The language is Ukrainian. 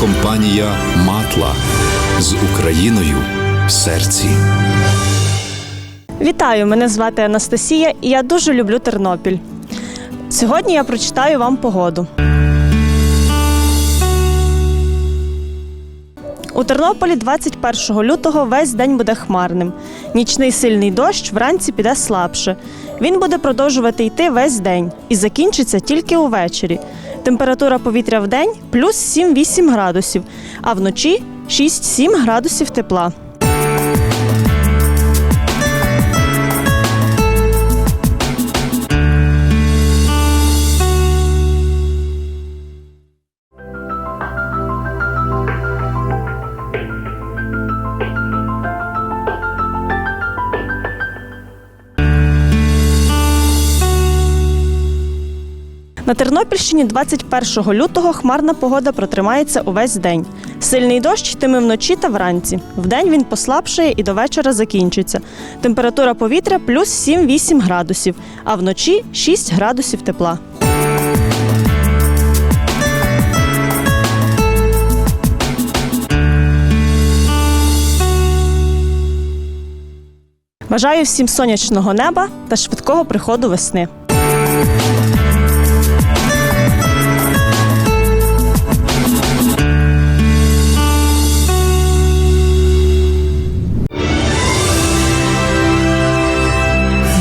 компанія Матла з Україною в серці. Вітаю! Мене звати Анастасія, і я дуже люблю Тернопіль. Сьогодні я прочитаю вам погоду. У Тернополі 21 лютого весь день буде хмарним. Нічний сильний дощ вранці піде слабше. Він буде продовжувати йти весь день і закінчиться тільки увечері. Температура повітря в день плюс 7-8 градусів, а вночі 6-7 градусів тепла. На Тернопільщині 21 лютого хмарна погода протримається увесь день. Сильний дощ йтиме вночі та вранці. Вдень він послабшає і до вечора закінчиться. Температура повітря плюс 7-8 градусів, а вночі 6 градусів тепла. Бажаю всім сонячного неба та швидкого приходу весни.